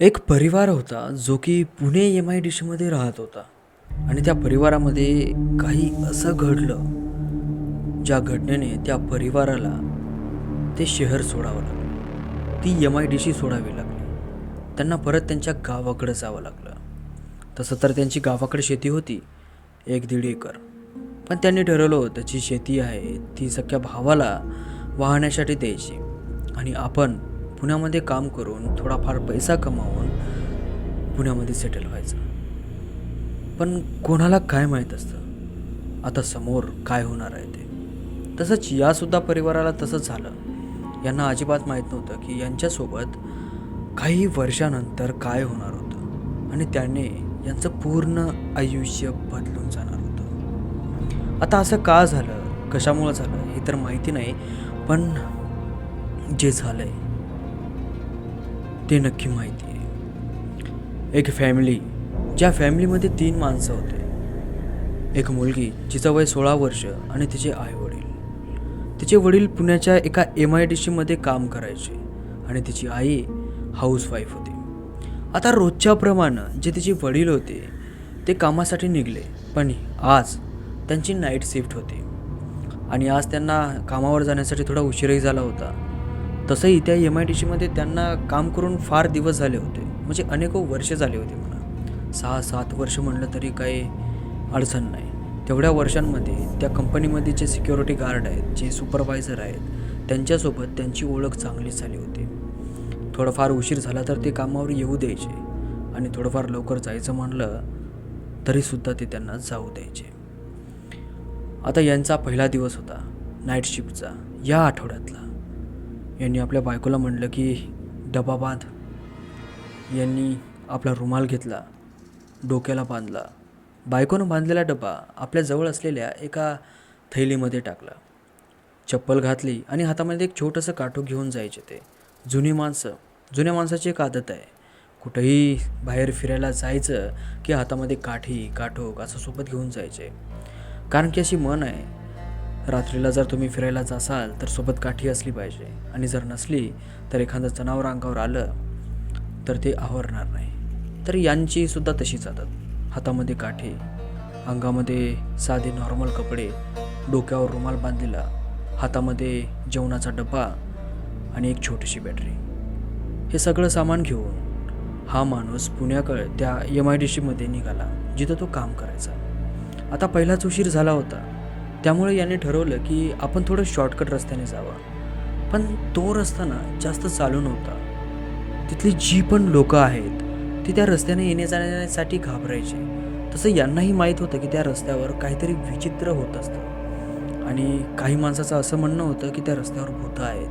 एक परिवार होता जो की पुणे एम आय डी सीमध्ये राहत होता. आणि त्या परिवारामध्ये काही असं घडलं ज्या घटनेने त्या परिवाराला ते शहर सोडावं लागलं. ती एम आय डी सी सोडावी लागली. त्यांना परत त्यांच्या गावाकडे जावं लागलं. तसं तर त्यांची गावाकडे शेती होती एक दीड एकर. पण त्यांनी ठरवलं होतं जी शेती आहे ती सख्या भावाला वाहण्यासाठी द्यायची. आणि आपण पुण्यामध्ये काम करून थोडाफार पैसा कमावून पुण्यामध्ये सेटल व्हायचं. पण कोणाला काय माहीत असतं? आता समोर काय होणार आहे ते? तसंच यासुद्धा परिवाराला तसंच झालं. यांना अजिबात माहीत नव्हतं की यांच्यासोबत काही वर्षानंतर काय होणार होतं. आणि त्याने यांचं पूर्ण आयुष्य बदलून जाणार होतं. आता असं का झालं? कशामुळं झालं? हे तर माहिती नाही. पण जे झालं आहे ते नक्की माहिती आहे. एक फॅमिली ज्या फॅमिलीमध्ये तीन माणसं होते. एक मुलगी जिचं वय सोळा वर्ष आणि तिचे आई वडील. तिचे वडील पुण्याच्या एका एम आय डी सीमध्ये काम करायचे आणि तिची आई हाऊसवाईफ होती. आता रोजच्याप्रमाणे जे तिचे वडील होते ते कामासाठी निघले पण आज त्यांची नाईट शिफ्ट होती. आणि आज त्यांना कामावर जाण्यासाठी थोडा उशीरही झाला होता. तसंही त्या एम आय डी सीमध्ये त्यांना काम करून फार दिवस झाले होते. म्हणजे अनेको वर्ष झाले होते म्हणा. सहा सात वर्ष म्हणलं तरी काही अडचण नाही. तेवढ्या वर्षांमध्ये त्या कंपनीमध्ये जे सिक्युरिटी गार्ड आहेत जे सुपरवायझर आहेत त्यांच्यासोबत त्यांची ओळख चांगली झाली होती. थोडंफार उशीर झाला तर ते कामावर येऊ द्यायचे आणि थोडंफार लवकर जायचं म्हणलं तरीसुद्धा ते त्यांना जाऊ द्यायचे. आता यांचा पहिला दिवस होता नाईट शिफ्टचा या आठवड्यातला. यांनी आपल्या बायकोला म्हटलं की डबा बांध. यांनी आपला रुमाल घेतला डोक्याला बांधला. बायकोनं बांधलेला डबा आपल्याजवळ असलेल्या एका थैलीमध्ये टाकला. चप्पल घातली आणि हातामध्ये एक छोटंसं काठू घेऊन जायचे ते. जुनी माणसं जुन्या माणसाची एक आदत आहे. कुठंही बाहेर फिरायला जायचं की हातामध्ये काठी काठोक असं सोबत घेऊन जायचे. कारण की अशी मन आहे रात्रीला जर तुम्ही फिरायला जासाल तर सोबत काठी असली पाहिजे. आणि जर नसली तर एखादं जनावर अंगावर आलं तर ते आवरणार नाही. तर यांची सुद्धा तशी जातात हातामध्ये काठी अंगामध्ये साधे नॉर्मल कपडे डोक्यावर रुमाल बांधलेला हातामध्ये जेवणाचा डब्बा आणि एक छोटीशी बॅटरी हे सगळं सामान घेऊन हा माणूस पुण्याकडे त्या एम आय डी सीमध्ये निघाला जिथं तो काम करायचा. आता पहिलाच उशीर झाला होता. त्यामुळे याने ठरवलं की आपण थोडं शॉर्टकट रस्त्याने जावं. पण तो रस्ता ना जास्त चालू नव्हता. तिथली जी पण लोकं आहेत ती त्या रस्त्याने येण्या जाण्यासाठी घाबरायचे. तसं यांनाही माहीत होतं की त्या रस्त्यावर काहीतरी विचित्र होत असतं. आणि काही माणसाचं असं म्हणणं होतं की त्या रस्त्यावर भूतं आहेत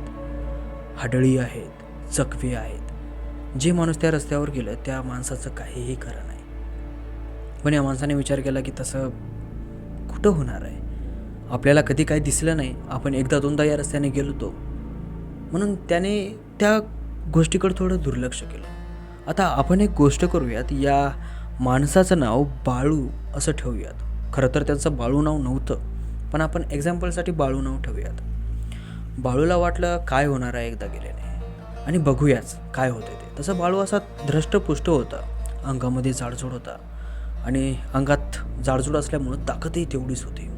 हडळी आहेत चकवे आहेत. जे माणूस त्या रस्त्यावर गेलं त्या माणसाचं काहीही खरं नाही. पण या माणसाने विचार केला की तसं कुठं होणार आहे? आपल्याला कधी काही दिसलं नाही आपण एकदा दोनदा या रस्त्याने गेलो होतो म्हणून त्याने त्या गोष्टीकडे थोडं दुर्लक्ष केलं. आता आपण एक गोष्ट करूयात या माणसाचं नाव बाळू असं ठेवूयात. खरं तर त्याचं बाळू नाव नव्हतं पण आपण एक्झाम्पलसाठी बाळू नाव ठेवूयात. बाळूला वाटलं काय होणार आहे एकदा गेल्याने? आणि बघूयाच काय होते ते. तसं बाळू असा धृष्टपुष्ट होता अंगामध्ये जाडजूड होता. आणि अंगात जाडजूड असल्यामुळं ताकदही तेवढीच होती.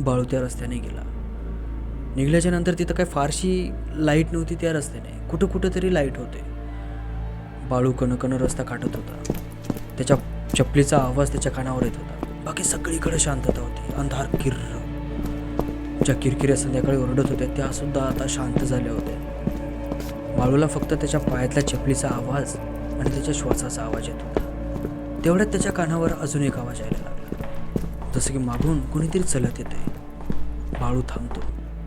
बाळू त्या रस्त्याने गेला. निघल्याच्या नंतर तिथं काही फारशी लाइट नव्हती त्या रस्त्याने. कुठं कुठं तरी लाइट होते. बाळू कणकण रस्ता काटत होता. त्याच्या चपलीचा आवाज त्याच्या कानावर येत होता. बाकी सगळीकडे शांतता होती. अंधार किर्र. ज्या किरकिऱ्या संध्याकाळी ओरडत होत्या त्या सुद्धा आता शांत झाल्या होत्या. बाळूला फक्त त्याच्या पायातल्या चपलीचा आवाज आणि त्याच्या श्वासाचा आवाज येत होता. तेवढ्यात त्याच्या कानावर अजून एक आवाज आलेला जसं की मागून कोणीतरी चलत येते बाळू थांबतो.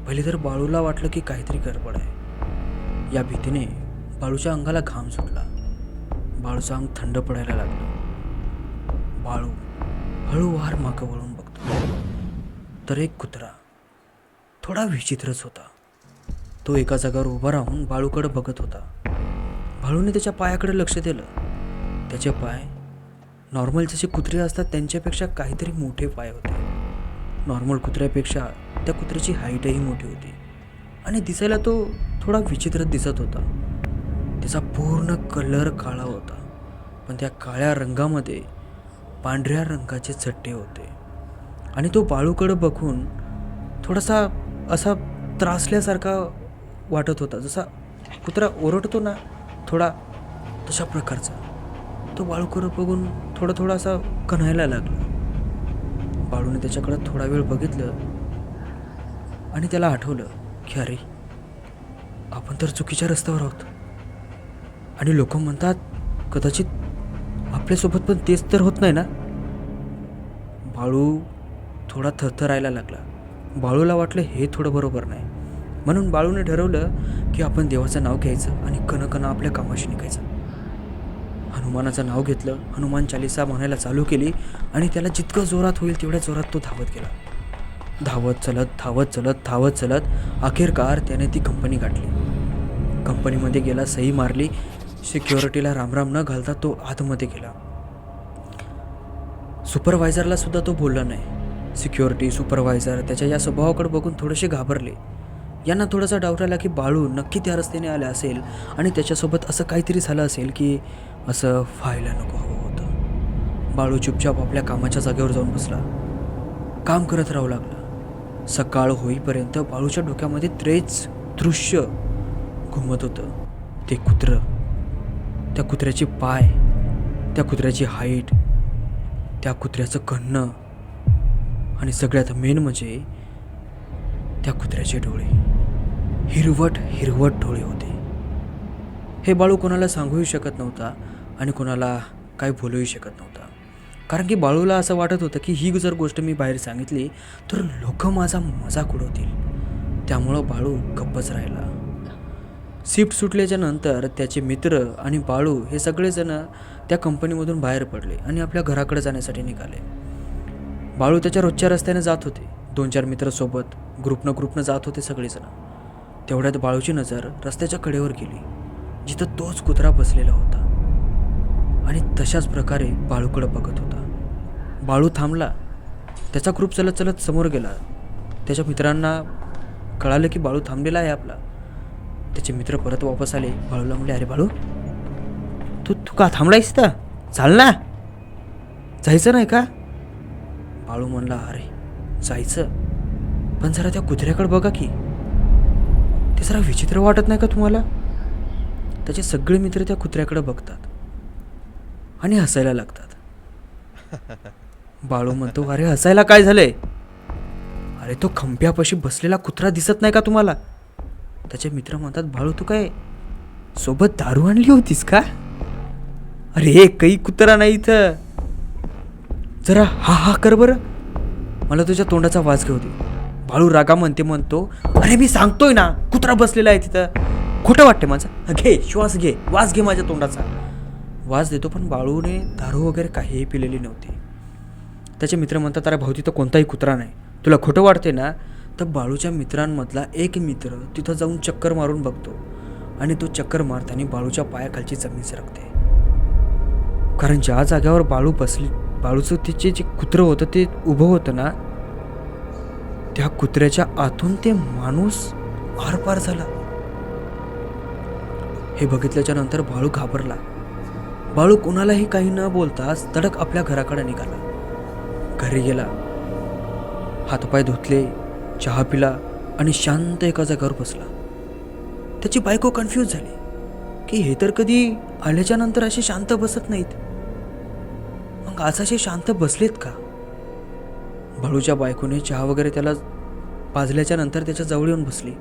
पहिले तर बाळूला वाटलं की काहीतरी गडबड आहे. या भीतीने बाळूच्या अंगाला घाम सुटला. बाळूचं अंग थंड पडायला लागलं. बाळू हळूवार मागं वळून बघतो. तर एक कुत्रा थोडा विचित्रच होता. तो एका जागावर उभा राहून बाळूकडे बघत होता. बाळूने त्याच्या पायाकडे लक्ष दिलं. त्याचे पाय नॉर्मल जसे कुत्रे असतात त्यांच्यापेक्षा काहीतरी मोठे पाय होते. नॉर्मल कुत्र्यापेक्षा त्या कुत्र्याची हाईटही मोठी होती. आणि दिसायला तो थोडा विचित्र दिसत होता. त्याचा पूर्ण कलर काळा होता. पण त्या काळ्या रंगामध्ये पांढऱ्या रंगाचे चट्टे होते. आणि तो बाळूकडं बघून थोडासा असा त्रासल्यासारखा वाटत होता जसा कुत्रा ओरडतो ना थोडा तशा प्रकारचा. तो बाळूकडं बघून थोडा थोडा असा कन्हायला लागला. बाळूने त्याच्याकडं थोडा वेळ बघितलं आणि त्याला आठवलं की अरे आपण तर चुकीच्या रस्त्यावर आहोत. आणि लोक म्हणतात कदाचित आपल्यासोबत पण तेच तर होत नाही ना? बाळू थोडा थरथरायला लागला. बाळूला वाटलं हे थोडं बरोबर नाही. म्हणून बाळूने ठरवलं की आपण देवाचं नाव घ्यायचं आणि कणकणं आपल्या कामाशी निघायचं. हनुमानाचं नाव घेतलं. हनुमान चालिसा म्हणायला चालू केली आणि त्याला जितकं जोरात होईल तेवढ्या जोरात तो धावत गेला. धावत चलत धावत चलत धावत चलत अखेरकार त्याने ती कंपनी गाठली. कंपनीमध्ये गेला सही मारली. सिक्युरिटीला रामराम न घालता तो आतमध्ये गेला. सुपरवायझरला सुद्धा तो बोलला नाही. सिक्युरिटी सुपरवायझर त्याच्या या स्वभावाकडे बघून थोडेसे घाबरले. यांना थोडासा डाऊट आला की बाळू नक्की त्या रस्त्याने आला असेल आणि त्याच्यासोबत असं काहीतरी झालं असेल की असं व्हायला नको हवं होतं. बाळू चुपचाप आपल्या कामाच्या जागेवर जाऊन बसला. काम करत राहू लागला. सकाळ होईपर्यंत बाळूच्या डोक्यामध्ये त्रेच दृश्य घुमत होतं. ते कुत्रं. त्या कुत्र्याचे पाय. त्या कुत्र्याची हाईट. त्या कुत्र्याचं कणणं आणि सगळ्यात मेन म्हणजे त्या कुत्र्याचे डोळे. हिरवट हिरवट डोळे होते. हे बाळू कोणाला सांगूही शकत नव्हता आणि कोणाला काही बोलूही शकत नव्हता. कारण की बाळूला असं वाटत होतं की ही जर गोष्ट मी बाहेर सांगितली तर लोक माझा मजाक उडवतील. त्यामुळं बाळू गप्पच राहिला. शिफ्ट सुटल्याच्या नंतर त्याचे मित्र आणि बाळू हे सगळेजण त्या कंपनीमधून बाहेर पडले आणि आपल्या घराकडे जाण्यासाठी निघाले. बाळू त्याच्या रोजच्या रस्त्याने जात होते. दोन चार मित्रासोबत ग्रुपनं ग्रुपनं जात होते सगळेजण. तेवढ्यात बाळूची नजर रस्त्याच्या कडेवर गेली जिथं तोच कुत्रा बसलेला होता. आणि तशाच प्रकारे बाळूकडं बघत होता. बाळू थांबला. त्याचा ग्रुप चलत चलत समोर गेला. त्याच्या मित्रांना कळालं की बाळू थांबलेला आहे आपला. त्याचे मित्र परत वापस आले. बाळूला म्हणले अरे बाळू तू तू का थांबलायस तर चाल ना? जायचं नाही का? बाळू म्हणला अरे जायचं. पण जरा त्या कुत्र्याकडे बघा की. ते जरा विचित्र वाटत नाही का तुम्हाला? त्याचे सगळे मित्र त्या कुत्र्याकडे बघतात आणि हसायला लागतात. बाळू म्हणतो अरे हसायला काय झालंय? अरे तो खंप्यापाशी बसलेला कुत्रा दिसत नाही का तुम्हाला? त्याचे मित्र म्हणतात बाळू तू काय सोबत दारू आणली होतीस का? अरे काही कुत्रा नाही इथं. जरा हा हा कर बरं. मला तुझ्या तोंडाचा वास घेऊ दे. बाळू रागा म्हणते म्हणतो अरे मी सांगतोय ना कुत्रा बसलेला आहे तिथं. खोटं वाटते माझं. घे श्वास घे वास घे माझ्या तोंडाचा. वास देतो पण बाळूने दारू वगैरे काहीही पिलेली नव्हती. त्याचे मित्र म्हणतात अरे भाऊ तिथं कोणताही कुत्रा नाही. तुला खोटं वाटते ना तर बाळूच्या मित्रांमधला एक मित्र तिथं जाऊन चक्कर मारून बघतो आणि तो चक्कर मारताना बाळूच्या पायाखालची जमीन सरकते. कारण ज्या जाग्यावर बाळू बसली बाळूचं तिचे जे कुत्रं होतं ते उभं होतं ना त्या कुत्र्याच्या आतून ते माणूस आरपार झाला. हे बघितल्याच्या नंतर बाळू घाबरला. बाळू कोणालाही काही न बोलताच तडक आपल्या घराकडे निघाला. घरी गेला. हातपाय धुतले चहा पिला आणि शांत एका जागेवर बसला. त्याची बायको कन्फ्यूज झाली. की हे तर कधी आल्याच्यानंतर असे शांत बसत नाहीत. मग आज असे शांत बसलेत का? बाळूच्या बायकोने चहा वगैरे त्याला पाजल्याच्या नंतर त्याच्याजवळ येऊन बसली.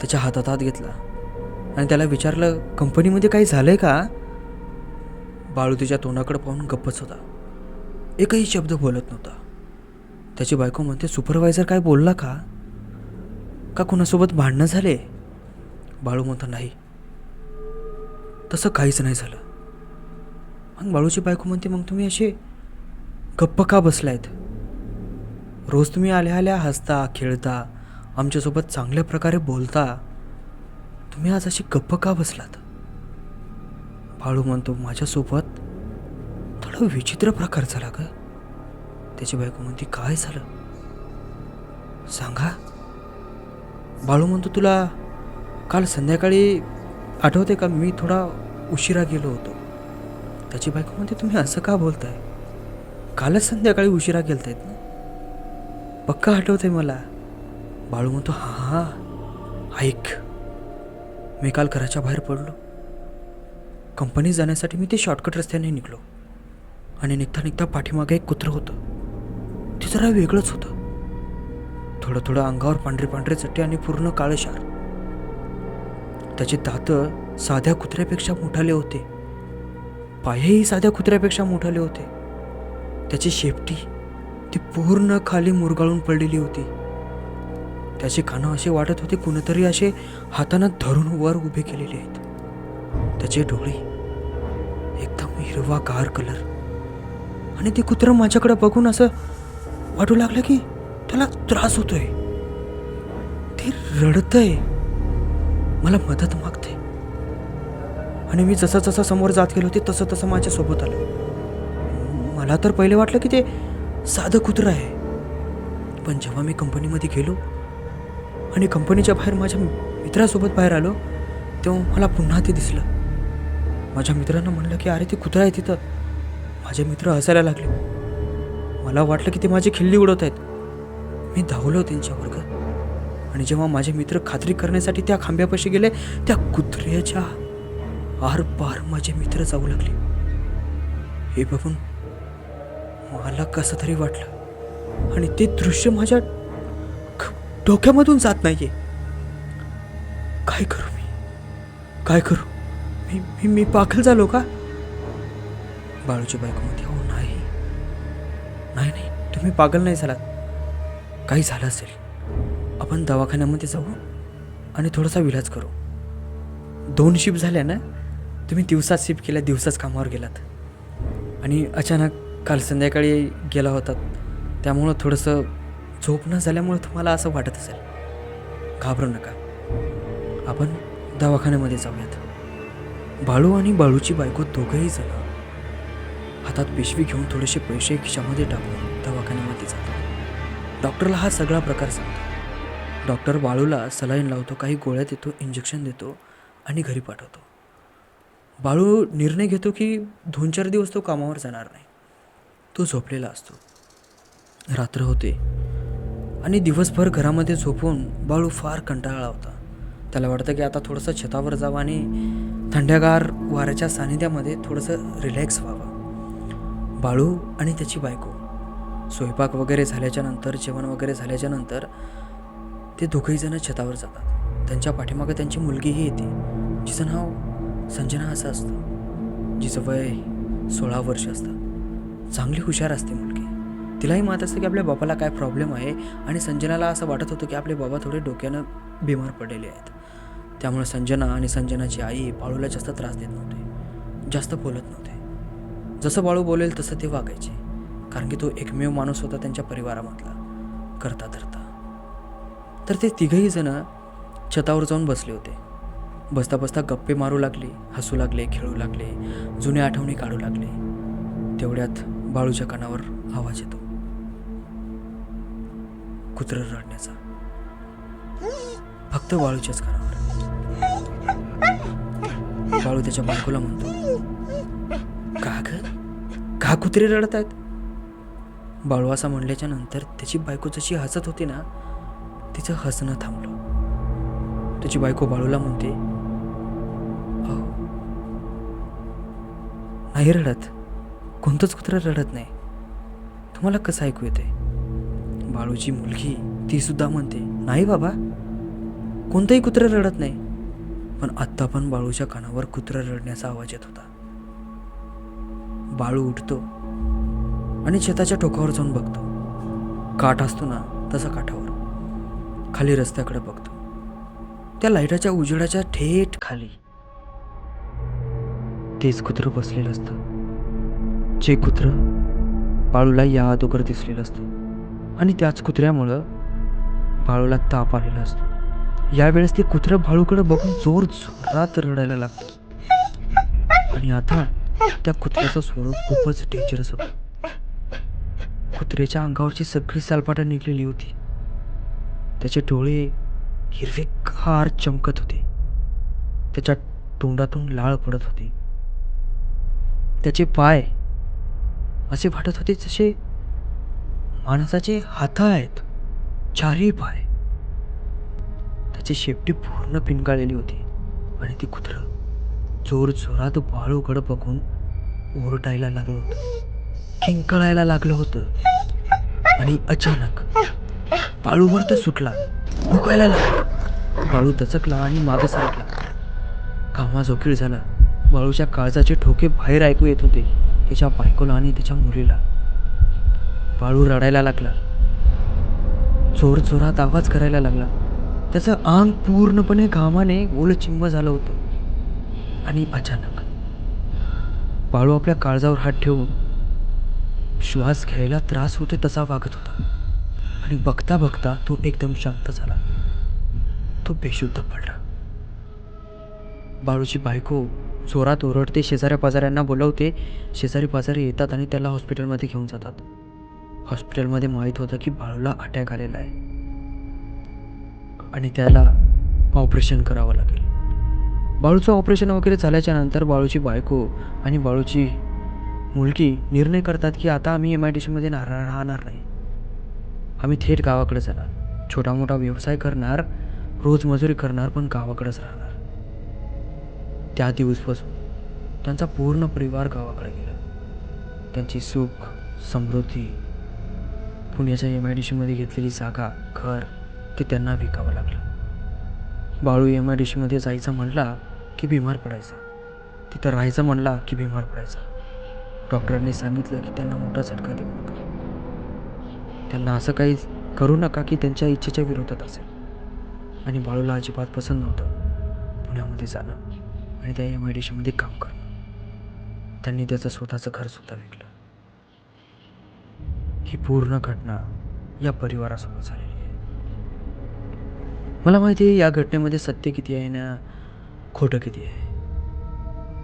त्याच्या हातात हात घेतला. आणि त्याला विचारलं कंपनीमध्ये काही झालं आहे का? बाळू तिच्या तोंडाकडे पाहून गप्पच होता. एकही शब्द बोलत नव्हता. त्याची बायको म्हणते सुपरवायझर काय बोलला का? का कुणासोबत भांडणं झाले? बाळू म्हणतो नाही. तसं काहीच नाही झालं. मग बाळूची बायको म्हणते मग तुम्ही असे गप्प का बसलायत? रोज तुम्ही आल्या आल्या हसता खेळता आमच्यासोबत चांगल्या प्रकारे बोलता. तुम्ही आज अशी गप्प का बसलात? बाळू म्हणतो माझ्यासोबत थोडा विचित्र प्रकार झाला का त्याची बायको म्हणते काय झालं? सांगा. बाळू म्हणतो तुला काल संध्याकाळी आठवते का? मी थोडा उशिरा गेलो होतो. त्याची बायको म्हणते तुम्ही असं का बोलताय? कालच संध्याकाळी उशिरा गेलतायत पक्का आहे मला. बाळू म्हणतो हा हा ऐक. मी काल घराच्या बाहेर पडलो. कंपनीत जाण्यासाठी मी ते शॉर्टकट रस्त्याने निघलो. आणि निघता निघता पाठीमागे एक कुत्रं होतं. ते जरा वेगळंच होतं. थोडं थोडं अंगावर पांढरे पांढरे चट्टे आणि पूर्ण काळं शार. त्याचे दात साध्या कुत्र्यापेक्षा मोठाले होते. पायही साध्या कुत्र्यापेक्षा मोठाले होते. त्याची शेपटी ती पूर्ण खाली मुरगाळून पडलेली होती. त्याचे कानं असे वाटत होते कुणीतरी असे हातानं धरून वर उभे केलेले आहेत. त्याचे डोळे एकदम हिरवा गार कलर आणि ते कुत्रं माझ्याकडे बघून असं वाटू लागलं की त्याला त्रास होतोय. ते रडतंय. मला मदत मागते आणि मी जसं जसं समोर जात गेलो होते तसं तसं माझ्यासोबत आलं. मला तर पहिले वाटलं की ते साधं कुत्रं आहे. पण जेव्हा मी कंपनीमध्ये गेलो आणि कंपनीच्या बाहेर माझ्या मित्रासोबत बाहेर आलो तेव्हा मला पुन्हा ते दिसलं. माझ्या मित्रानं म्हणलं की अरे ते कुत्रा आहे तिथं. माझे मित्र हसायला लागले. मला वाटलं की ते माझी खिल्ली उडवत आहेत. मी धावलो त्यांच्या वर्ग. आणि जेव्हा माझे मित्र खात्री करण्यासाठी त्या खांब्यापाशी गेले त्या कुत्र्याच्या आर पार माझे मित्र जाऊ लागले. हे बघून मला कसं तरी वाटलं. आणि ते दृश्य माझ्या ख- डोक्यामधून जात नाहीये. काय करू मी? काय करू? मी मी मी पागल झालो का? बाळूची बायकोमध्ये हो नाही. नाही नाही. तुम्ही पागल नाही झालात. काही झालं असेल. आपण दवाखान्यामध्ये जाऊ आणि थोडासा विलाज करू. दोन शिफ्ट झाल्या ना? तुम्ही दिवसात शिफ्ट केल्या दिवसाच कामावर गेलात. आणि अचानक काल संध्याकाळी गेला होतात त्यामुळं थोडंसं झोप न झाल्यामुळं तुम्हाला असं वाटत असेल. घाबरू नका. आपण दवाखान्यामध्ये जाऊयात. बाळू आणि बाळूची बायको दोघंही जण हातात पिशवी घेऊन थोडेसे पैसे खिशामध्ये टाकून दवाखान्यामध्ये जातात. डॉक्टरला हा सगळा प्रकार सांगतो. डॉक्टर बाळूला सलाईन लावतो काही गोळ्या देतो इंजेक्शन देतो आणि घरी पाठवतो. बाळू निर्णय घेतो की दोन चार दिवस तो कामावर जाणार नाही. तो झोपलेला असतो. रात्र होते आणि दिवसभर घरामध्ये झोपून बाळू फार कंटाळा होता. त्याला वाटतं की आता थोडंसं छतावर जावं आणि थंड्यागार वाऱ्याच्या सानिध्यामध्ये थोडंसं रिलॅक्स व्हावं. बाळू आणि त्याची बायको. स्वयंपाक वगैरे झाल्याच्यानंतर जेवण वगैरे झाल्याच्यानंतर ते दोघंही जण छतावर जातात. त्यांच्या पाठीमागं त्यांची मुलगीही येते जिचं नाव संजना असं असतं. जिचं वय सोळा वर्ष असतं. चांगली हुशार असते मुलगी. तिलाही माहीत असतं की आपल्या बाबाला काय प्रॉब्लेम आहे आणि संजनाला असं वाटत होतं की आपले बाबा थोडे डोक्यानं बिमार पडलेले आहेत. त्यामुळे संजना आणि संजनाची आई बाळूला जास्त त्रास देत नव्हते. जास्त बोलत नव्हते. जसं बाळू बोलेल तसं ते वागायचे. कारण की तो एकमेव माणूस होता त्यांच्या परिवारामधला. करता धरता. तर ते तिघही जणं छतावर जाऊन बसले होते. बसता बसता गप्पे मारू लागले हसू लागले खेळू लागले जुन्या आठवणी काढू लागले. तेवढ्यात बाळूच्या कानावर आवाज येतो. कुत्र रडण्याचा. फक्त बाळूच्याच कानावर. बाळू त्याच्या बायकोला म्हणतो का ग? का कुत्रे रडत आहेत बाळू असा म्हणल्याच्या नंतर त्याची बायको जशी हसत होती ना तिचं हसणं थांबलं. त्याची बायको बाळूला म्हणते नाही रडत. कोणतंच कुत्रं रडत नाही. तुम्हाला कसं ऐकू येते बाळूची मुलगी ती सुद्धा म्हणते नाही बाबा कोणतंही कुत्रं रडत नाही. पण आत्ता पण बाळूच्या कानावर कुत्रं रडण्याचा आवाज येत होता. बाळू उठतो आणि शेताच्या टोकावर जाऊन बघतो. काठ असतो ना तसा काठावर. खाली रस्त्याकडे बघतो. त्या लाईटाच्या उजेडाच्या थेट खाली. तेच कुत्रं बसलेलं असतं. जे कुत्रं बाळूला या अगोदर दिसलेलं असतं आणि त्याच कुत्र्यामुळं बाळूला ताप आलेला असतो. यावेळेस ते कुत्रं बाळूकडे बघून जोर जोरात रडायला लागतं आणि आता त्या कुत्र्याचं स्वरूप खूपच डेंजरस होतं. कुत्र्याच्या अंगावरची सगळी सालपाटा निघलेली होती. त्याचे डोळे हिरवेगार चमकत होते. त्याच्या तोंडातून लाळ पडत होती. त्याचे पाय असे वाटत होते जसे माणसाचे हात आहेत चारही पाय. त्याची शेपटी पूर्ण पिंकाळलेली होती. आणि ती कुत्रं जोर जोरात बाळूकडं बघून ओरडायला लागलं होतं. किंकळायला लागलं होतं. आणि अचानक बाळूवर तर सुटला. भुकायला लागला. बाळू दचकला आणि मागं सरकला. कामा झाला. बाळूच्या काळजाचे ठोके बाहेर ऐकू येत होते. त्याच्या बायकोला आणि त्याच्या मुलीला. बाळू रडायला लागला. जोरजोरात आवाज करायला लागला. त्याचं अंग पूर्णपणे घामाने ओलचिंब झालं होतं. आणि अचानक बाळू आपल्या काळजावर हात ठेवून श्वास घ्यायला त्रास होते तसा वागत होता. आणि बघता बघता तो एकदम शांत झाला. तो बेशुद्ध पडला. बाळूची बायको जोरात ओरडते शेजाऱ्या पाजाऱ्यांना बोलवते. शेजारी पाजारी येतात आणि त्याला हॉस्पिटलमध्ये घेऊन जातात. हॉस्पिटलमध्ये माहीत होतं की बाळूला अटॅक आलेला आहे. आणि त्याला ऑपरेशन करावं लागेल. बाळूचं ऑपरेशन वगैरे झाल्याच्यानंतर बाळूची बायको आणि बाळूची मुलगी निर्णय करतात की आता आम्ही एम आय डी सीमध्ये राहणार नाही. आम्ही थेट गावाकडे जाणार. छोटा मोठा व्यवसाय करणार रोजमजुरी करणार पण गावाकडेच राहणार. त्या दिवसपासून त्यांचा पूर्ण परिवार गावाकडे गेला. त्यांची सुख समृद्धी पुण्याच्या एम आय डी सीमध्ये घेतलेली जागा घर ते त्यांना विकावं लागलं. बाळू एम आय डी सीमध्ये जायचं म्हणला की बिमार पडायचा. तिथं राहायचं म्हणला की बिमार पडायचा. डॉक्टरांनी सांगितलं की त्यांना मोठा झटका देऊ नका. त्यांना असं काही करू नका की त्यांच्या इच्छेच्या विरोधात असेल. आणि बाळूला अजिबात पसंत नव्हतं पुण्यामध्ये जाणं. आणि त्या एम आय डी सीमध्ये काम करणं. त्यांनी त्याचं स्वतःचं घरसुद्धा विकलं. ही पूर्ण घटना या परिवारासोबत झालेली आहे. मला माहिती आहे या घटनेमध्ये सत्य किती आहे ना खोटं किती आहे.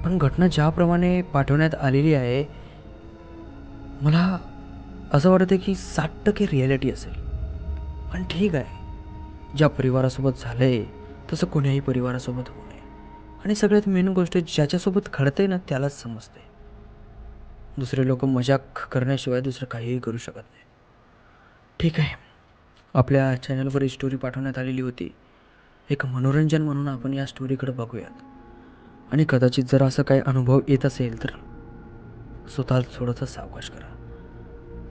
पण घटना ज्याप्रमाणे पाठवण्यात आलेली आहे मला असं वाटतं की साठ टक्के रिॲलिटी असेल. पण ठीक आहे ज्या परिवारासोबत झालं आहे तसं कोण्याही परिवारासोबत होऊ नये. आणि सगळ्यात मेन गोष्ट ज्याच्यासोबत घडतं आहे ना त्यालाच समजते दुसरे लोक मजाक करण्याशिवाय दुसरं काहीही करू शकत नाही. ठीक आहे. आपल्या चॅनलवर ही स्टोरी पाठवण्यात आलेली होती. एक मनोरंजन म्हणून आपण या स्टोरीकडे बघूयात. आणि कदाचित जर असं काही अनुभव येत असेल तर स्वतः थोडंसं सावकाश करा.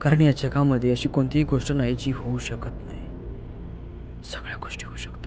कारण या जगामध्ये अशी कोणतीही गोष्ट नाही जी होऊ शकत नाही. सगळ्या गोष्टी होऊ शकतात.